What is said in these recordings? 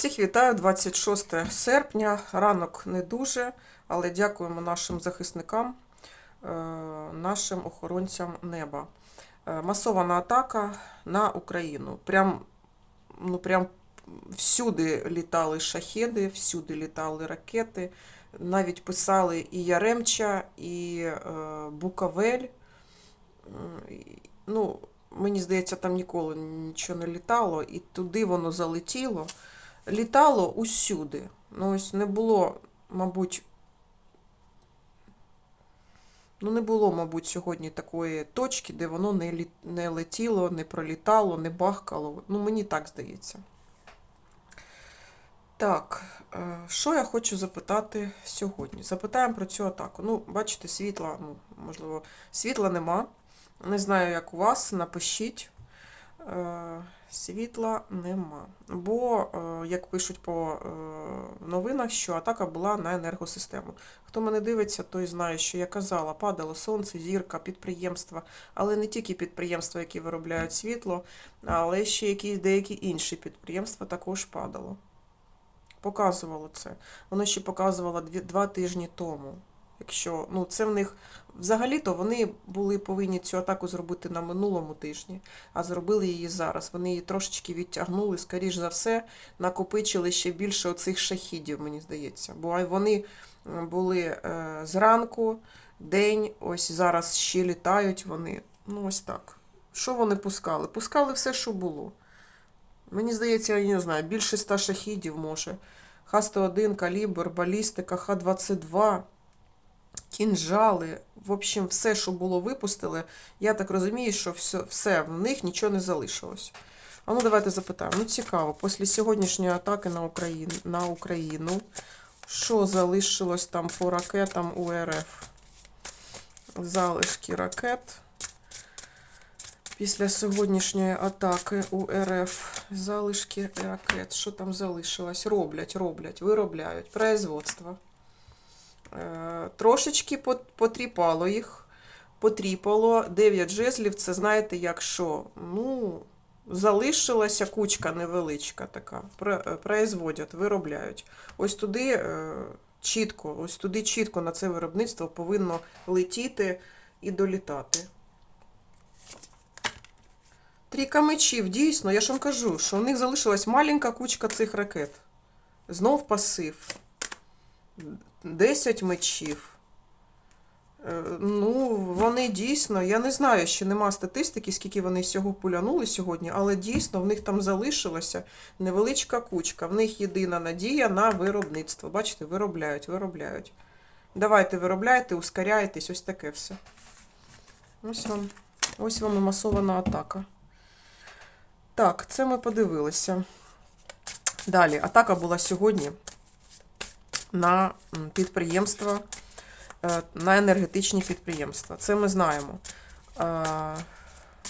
Всіх вітаю 26 серпня. Ранок не дуже, але дякуємо нашим захисникам, е, нашим охоронцям неба. Е, Масована атака на Україну. Прям, ну, прям всюди літали шахеди, всюди літали ракети. Навіть писали і Яремча, і е, Букавель. Ну, мені здається, там ніколи нічого не літало, і туди воно залетіло. Літало усюди. Ну, ось не було, мабуть, ну, не було, мабуть, сьогодні такої точки, де воно не, лі... не летіло, не пролітало, не бахкало. Ну, мені так здається. Так, е, що я хочу запитати сьогодні? Запитаємо про цю атаку. Ну, бачите, світла, ну, можливо, світла нема. Не знаю, як у вас, напишіть. Е, Світла нема. Бо, е, як пишуть по е, новинах, що атака була на енергосистему. Хто мене дивиться, той знає, що я казала, падало сонце, зірка, підприємства, але не тільки підприємства, які виробляють світло, але ще якісь деякі інші підприємства також падало. Показувало це. Воно ще показувало два тижні тому. Якщо ну це в них взагалі-то вони були повинні цю атаку зробити на минулому тижні, а зробили її зараз. Вони її трошечки відтягнули, скоріш за все, накопичили ще більше оцих шахідів, мені здається. Бо вони були е, зранку, день, ось зараз ще літають вони. Ну, ось так. Що вони пускали? Пускали все, що було. Мені здається, я не знаю, більше ста шахідів може. Х-101, калібр, балістика, Х-22 кінжали, в общем, все, що було, випустили. Я так розумію, що все, все в них нічого не залишилось. А ну давайте запитаємо. Ну, цікаво, після сьогоднішньої атаки на Україну, на Україну, що залишилось там по ракетам у РФ? Залишки ракет. Після сьогоднішньої атаки у РФ залишки ракет. Що там залишилось? Роблять, роблять, виробляють. Производство. Е, Трошечки потріпало їх. Потріпало. 9 жезлів, це знаєте, як що? Ну, залишилася кучка невеличка така. Е, Производять, виробляють. Ось туди е, чітко, ось туди чітко на це виробництво повинно летіти і долітати. Трійка мечів, дійсно, я ж вам кажу, що у них залишилась маленька кучка цих ракет. Знов пасив. 10 мечів. Е, Ну, вони дійсно, я не знаю, ще нема статистики, скільки вони всього пулянули сьогодні, але дійсно в них там залишилася невеличка кучка. В них єдина надія на виробництво. Бачите, виробляють, виробляють. Давайте виробляйте, ускоряйтесь, ось таке все. Ось вам, ось вам і масована атака. Так, це ми подивилися. Далі, атака була сьогодні на підприємства, е, на енергетичні підприємства. Це ми знаємо. Е,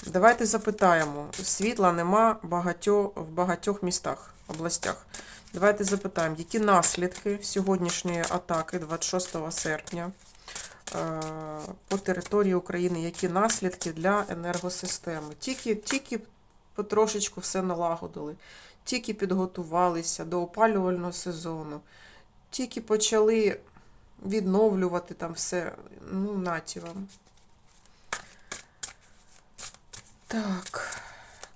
Давайте запитаємо. Світла нема багатьох, в багатьох містах, областях. Давайте запитаємо, які наслідки сьогоднішньої атаки 26 серпня е, по території України, які наслідки для енергосистеми. Тільки, тільки потрошечку все налагодили, тільки підготувалися до опалювального сезону тільки почали відновлювати там все. Ну, наті вам. Так,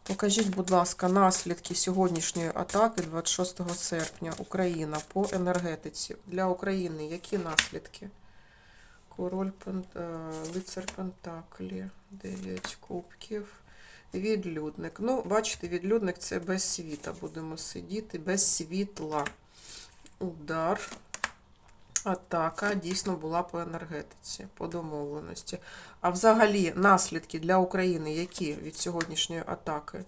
покажіть, будь ласка, наслідки сьогоднішньої атаки 26 серпня Україна по енергетиці. Для України які наслідки? Король Пен... е, лицар Пентаклі, 9 кубків. Відлюдник. Ну, бачите, відлюдник це без світа. Будемо сидіти, без світла удар, атака дійсно була по енергетиці, по домовленості. А взагалі наслідки для України, які від сьогоднішньої атаки?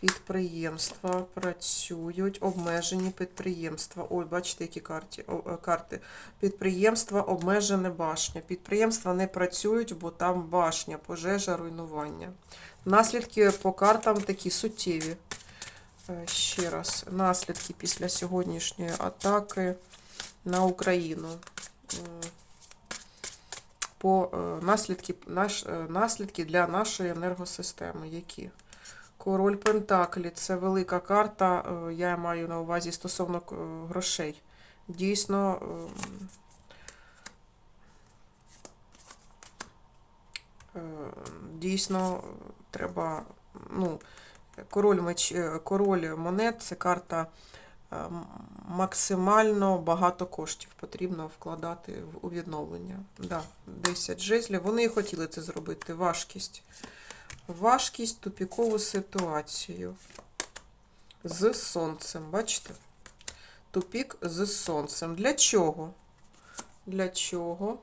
Підприємства працюють, обмежені підприємства. Ой, бачите, які карті, о, е, карти. Підприємства обмежене башня. Підприємства не працюють, бо там башня, пожежа, руйнування. Наслідки по картам такі суттєві. Е, Ще раз, наслідки після сьогоднішньої атаки на Україну. По е, наслідки, наш, е, наслідки для нашої енергосистеми. Які? Король Пентаклі це велика карта. е, Я маю на увазі стосовно е, грошей. Дійсно. ем, е, Дійсно, е, треба. Ну, король, меч, е, король монет це карта е, максимально багато коштів потрібно вкладати в- у відновлення. Да, 10 жезлів. Вони і хотіли це зробити. Важкість. Важкість, тупікову ситуацію. З сонцем. Бачите? Тупік з сонцем. Для чого? Для чого?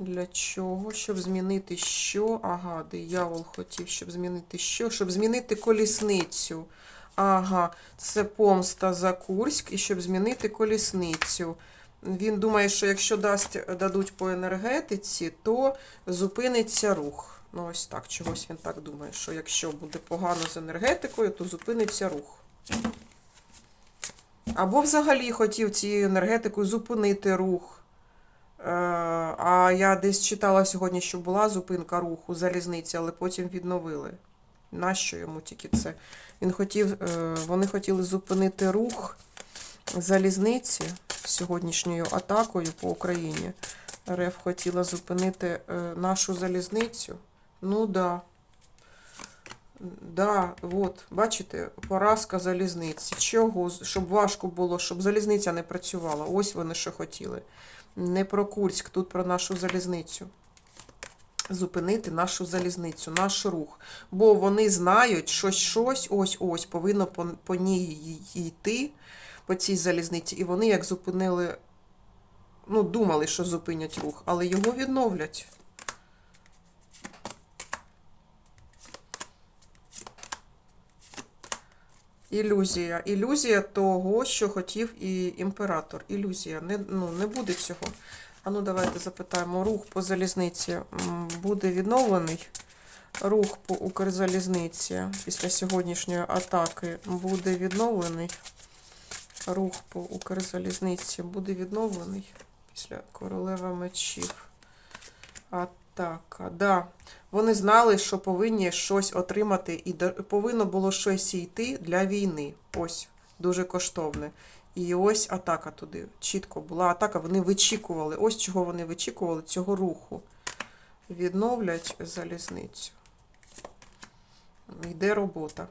Для чого? Щоб змінити що? Ага, диявол хотів, щоб змінити що? Щоб змінити колісницю. Ага, це помста за Курськ і щоб змінити колісницю. Він думає, що якщо дасть, дадуть по енергетиці, то зупиниться рух. Ну, ось так, чогось він так думає, що якщо буде погано з енергетикою, то зупиниться рух. Або взагалі хотів цією енергетикою зупинити рух. Е, А я десь читала сьогодні, що була зупинка руху залізниці, але потім відновили. Нащо йому тільки це? Він хотів, е, вони хотіли зупинити рух залізниці сьогоднішньою атакою по Україні. РФ хотіла зупинити е, нашу залізницю. Ну да. Да, от, бачите, поразка залізниці. Чого? Щоб важко було, щоб залізниця не працювала. Ось вони що хотіли. Не про Курськ, тут про нашу залізницю. Зупинити нашу залізницю, наш рух. Бо вони знають, що щось ось-ось повинно по, по ній йти, по цій залізниці. І вони як зупинили, ну, думали, що зупинять рух, але його відновлять. Ілюзія. Ілюзія того, що хотів і імператор. Ілюзія. Не, ну, не буде цього. А ну давайте запитаємо. Рух по залізниці буде відновлений. Рух по Укрзалізниці після сьогоднішньої атаки буде відновлений. Рух по Укрзалізниці буде відновлений після королева мечів. Атака. Да. Вони знали, що повинні щось отримати, і повинно було щось йти для війни. Ось, дуже коштовне. І ось атака туди. Чітко була атака. Вони вичікували. Ось чого вони вичікували, цього руху. Відновлять залізницю. Йде робота.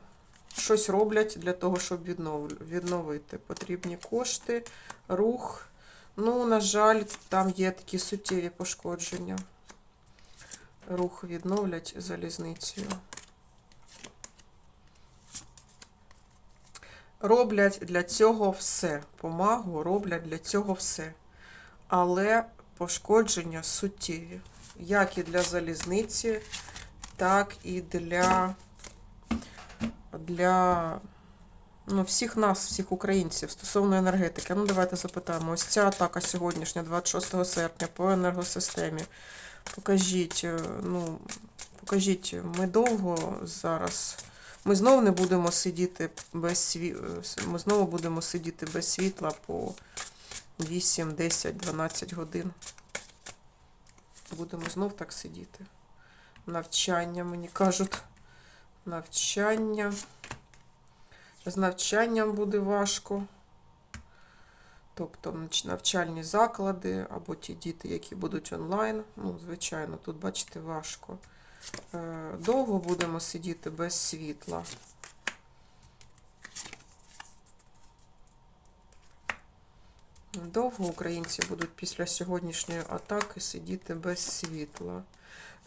Щось роблять для того, щоб відновити. Потрібні кошти, рух. Ну, на жаль, там є такі суттєві пошкодження. Рух відновлять залізницею. Роблять для цього все. Помагу роблять для цього все. Але пошкодження суттєві. Як і для залізниці, так і для, для ну, всіх нас, всіх українців стосовно енергетики. Ну, давайте запитаємо. Ось ця атака сьогоднішня, 26 серпня, по енергосистемі. Покажіть, е, ну, покажіть, ми довго зараз. Ми знову не будемо сидіти без сві... е, Ми знову будемо сидіти без світла по 8, 10, 12 годин. Будемо знов так сидіти. Навчання, мені кажуть. Навчання. З навчанням буде важко. Тобто навчальні заклади або ті діти, які будуть онлайн. Ну, звичайно, тут, бачите, важко. Е, Довго будемо сидіти без світла. Довго українці будуть після сьогоднішньої атаки сидіти без світла.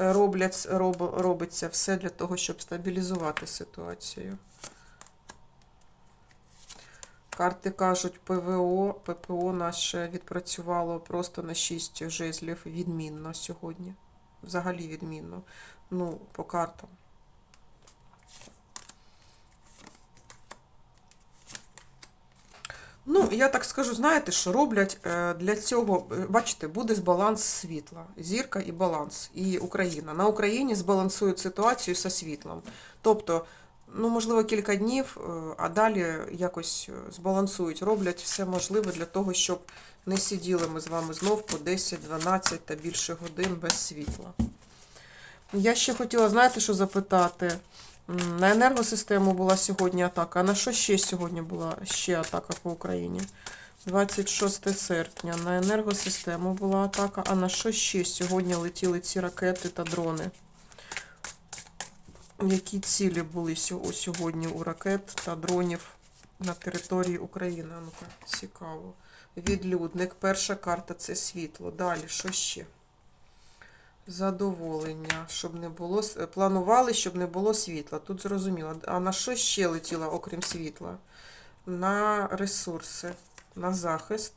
Е, Роблять, роб, робиться все для того, щоб стабілізувати ситуацію. Карти кажуть, ПВО, ППО наше відпрацювало просто на 6 жезлів відмінно сьогодні. Взагалі відмінно. Ну, по картам. Ну, я так скажу, знаєте, що роблять е, для цього, е, бачите, буде баланс світла, зірка і баланс, і Україна. На Україні збалансують ситуацію зі світлом. Тобто, ну, можливо, кілька днів, е, а далі якось е, збалансують, роблять все можливе для того, щоб не сиділи ми з вами знов по 10, 12 та більше годин без світла. Я ще хотіла, знаєте, що запитати? На енергосистему була сьогодні атака. А на що ще сьогодні була ще атака по Україні? 26 серпня. На енергосистему була атака. А на що ще сьогодні летіли ці ракети та дрони? Які цілі були сьогодні у ракет та дронів на території України? Ну-ка, цікаво. Відлюдник. Перша карта це світло. Далі, що ще? Задоволення, щоб не було. Планували, щоб не було світла. Тут зрозуміло. А на що ще летіло, окрім світла? На ресурси, на захист,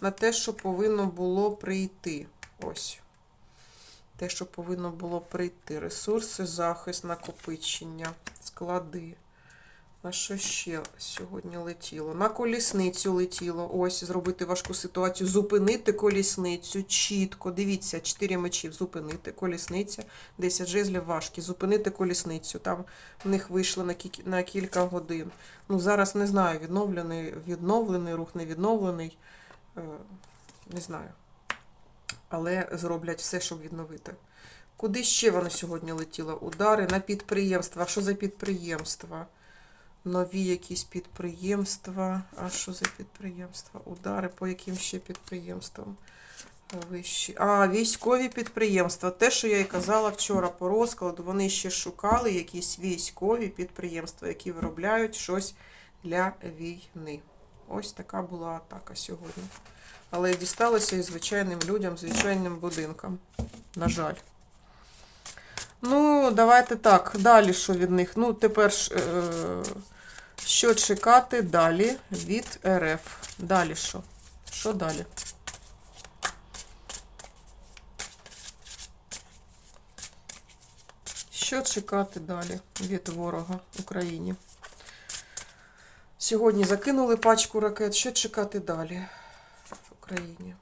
на те, що повинно було прийти. Ось. Те, що повинно було прийти. Ресурси, захист, накопичення, склади. На що ще сьогодні летіло? На колісницю летіло. Ось, зробити важку ситуацію. Зупинити колісницю чітко. Дивіться, 4 мечів. Зупинити колісниця. 10 жезлів важкі. Зупинити колісницю. Там в них вийшло на, кі- на кілька годин. Ну, зараз не знаю, відновлений, відновлений рух, не відновлений. Е, не знаю. Але зроблять все, щоб відновити. Куди ще воно сьогодні летіло? Удари на підприємства. Що за підприємства? Нові якісь підприємства. А що за підприємства? Удари по яким ще підприємствам? Вищі. А, військові підприємства. Те, що я і казала вчора по розкладу, вони ще шукали якісь військові підприємства, які виробляють щось для війни. Ось така була атака сьогодні. Але дісталося і звичайним людям, звичайним будинкам. На жаль. Ну, давайте так. Далі що від них? Ну, тепер е, що чекати далі від РФ? Далі що? Що далі? Що чекати далі від ворога Україні? Сьогодні закинули пачку ракет. Що чекати далі Україні?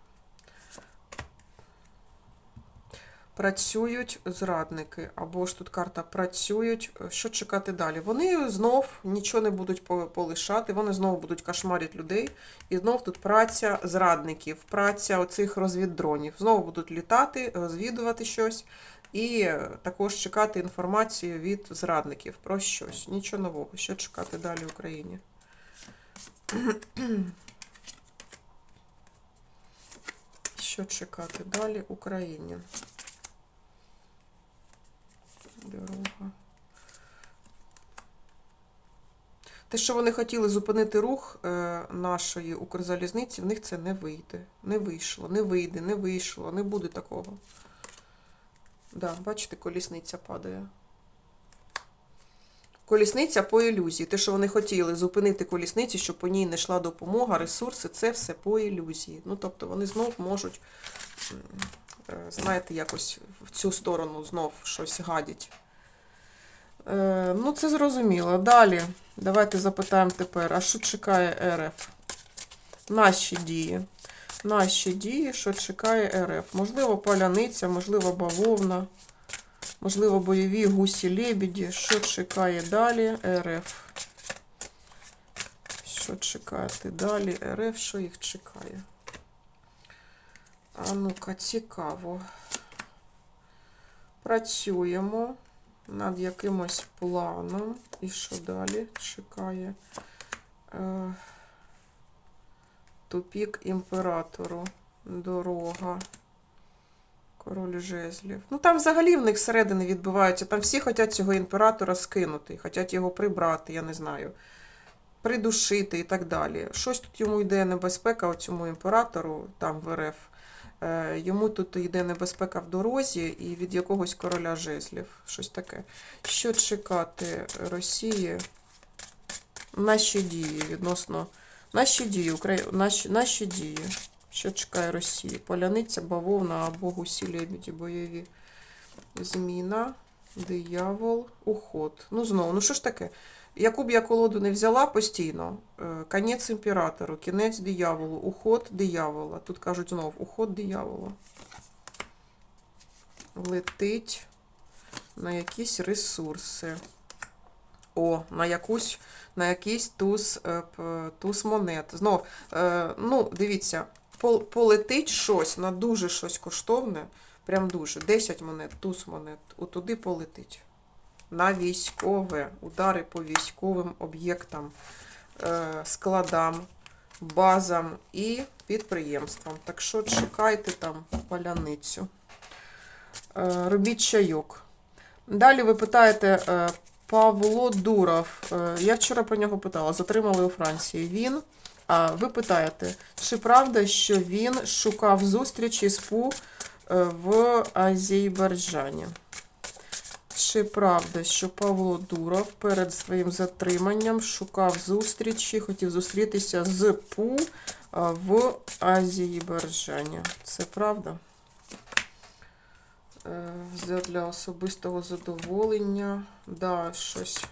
Працюють зрадники, або ж тут карта працюють. Що чекати далі? Вони знов нічого не будуть полишати, вони знову будуть кошмарити людей. І знов тут праця зрадників, праця оцих розвіддронів. Знову будуть літати, розвідувати щось. І також чекати інформацію від зрадників про щось. Нічого нового. Що чекати далі Україні? Що чекати далі Україні? Дорога. Те, що вони хотіли зупинити рух е, нашої Укрзалізниці, в них це не вийде. Не вийшло, не вийде, не вийшло, не буде такого. Да, бачите, колісниця падає. Колісниця по ілюзії. Те, що вони хотіли зупинити колісниці, щоб по ній не йшла допомога, ресурси, це все по ілюзії. Ну, тобто вони знов можуть, е, знаєте, якось в цю сторону знов щось гадять. Е, ну, це зрозуміло. Далі, давайте запитаємо тепер, а що чекає РФ? Наші дії. Наші дії, що чекає РФ? Можливо, паляниця, можливо, бавовна. Можливо, бойові гусі лебіді. Що чекає далі РФ? Що чекати далі РФ? Що їх чекає? А ну-ка, цікаво. Працюємо над якимось планом. І що далі чекає? Е, тупік імператору. Дорога. Король жезлів. Ну там взагалі в них всередини відбуваються. Там всі хочуть цього імператора скинути, хочуть його прибрати, я не знаю, придушити і так далі. Щось тут йому йде небезпека, цьому імператору, там в РФ. Е, Йому тут йде небезпека в дорозі і від якогось короля жезлів. Щось таке. Що чекати Росії? Наші дії відносно. Наші дії, Украї... наші, наші дії. Що чекає Росії? Поляниця, бавовна або гусі лебіді бойові. Зміна, диявол, уход. Ну, знову, ну що ж таке? Яку б я колоду не взяла постійно, е, конець імператору, кінець дияволу, уход диявола. Тут кажуть знов, уход диявола. Летить на якісь ресурси. О, на якусь, на якийсь туз, е, туз монет. Знов, е, ну, дивіться, полетить щось на дуже щось коштовне, прям дуже. 10 монет, туз монет, отуди полетить. на військове, удари по військовим об'єктам, е, складам, базам і підприємствам. Так що чекайте там паляницю. Е, Робіть чайок. Далі ви питаєте е, Павло Дуров. Я вчора про нього питала, затримали у Франції. Він. Ви питаєте, чи правда, що він шукав зустрічі з ПУ е, в Азербайджані? Чи правда, що Павло Дуров перед своїм затриманням шукав зустрічі, хотів зустрітися з ПУ е, в Азербайджані? Це правда? Е, Для особистого задоволення. Да, щось.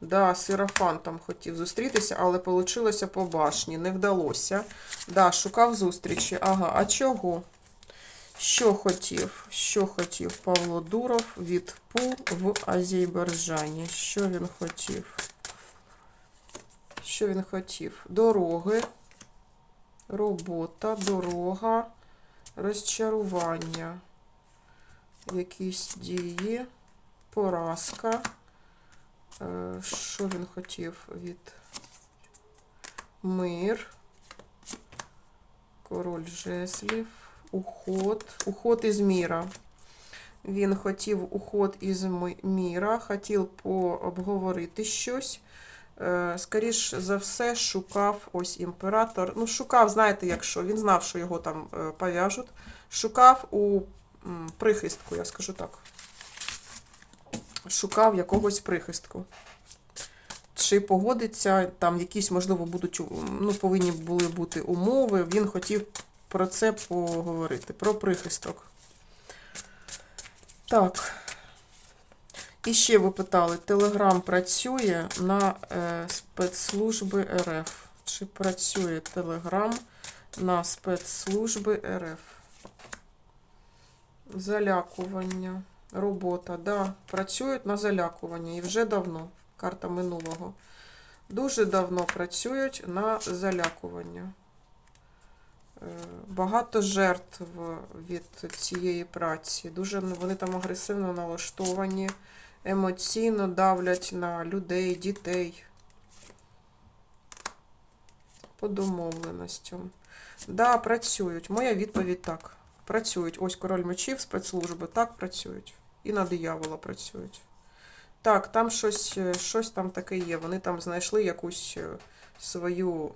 Да, Серафан там хотів зустрітися, але вийшло по башні, не вдалося. Да, шукав зустрічі. Ага, а чого? Що хотів? Що хотів Павло Дуров від ПУ в Азербайджані? Що він хотів? Що він хотів? Дороги, робота, дорога, розчарування, якісь дії, поразка. Е, Що він хотів від мир, король жеслів, уход, уход із міра. Він хотів уход із міра, хотів пообговорити щось. Е, Скоріш за все, шукав ось імператор. Ну, шукав, знаєте, якщо він знав, що його там е, пов'яжуть. Шукав у прихистку, я скажу так шукав якогось прихистку. Чи погодиться, там якісь, можливо, будуть, ну, повинні були бути умови. Він хотів про це поговорити, про прихисток. Так. І ще ви питали, Телеграм працює на е, спецслужби РФ. Чи працює Телеграм на спецслужби РФ? Залякування. Робота, да, працюють на залякування і вже давно. Карта минулого. Дуже давно працюють на залякування. Е, Багато жертв від цієї праці. Дуже вони там агресивно налаштовані, емоційно давлять на людей, дітей. По домовленостям. Да, працюють. Моя відповідь так. Працюють. Ось король мечів, спецслужби так працюють. І на диявола працюють. Так, там щось, е, щось там таке є. Вони там знайшли якусь е, свою.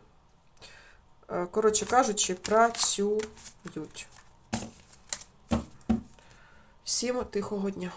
е, Коротше кажучи, працюють. Всім тихого дня.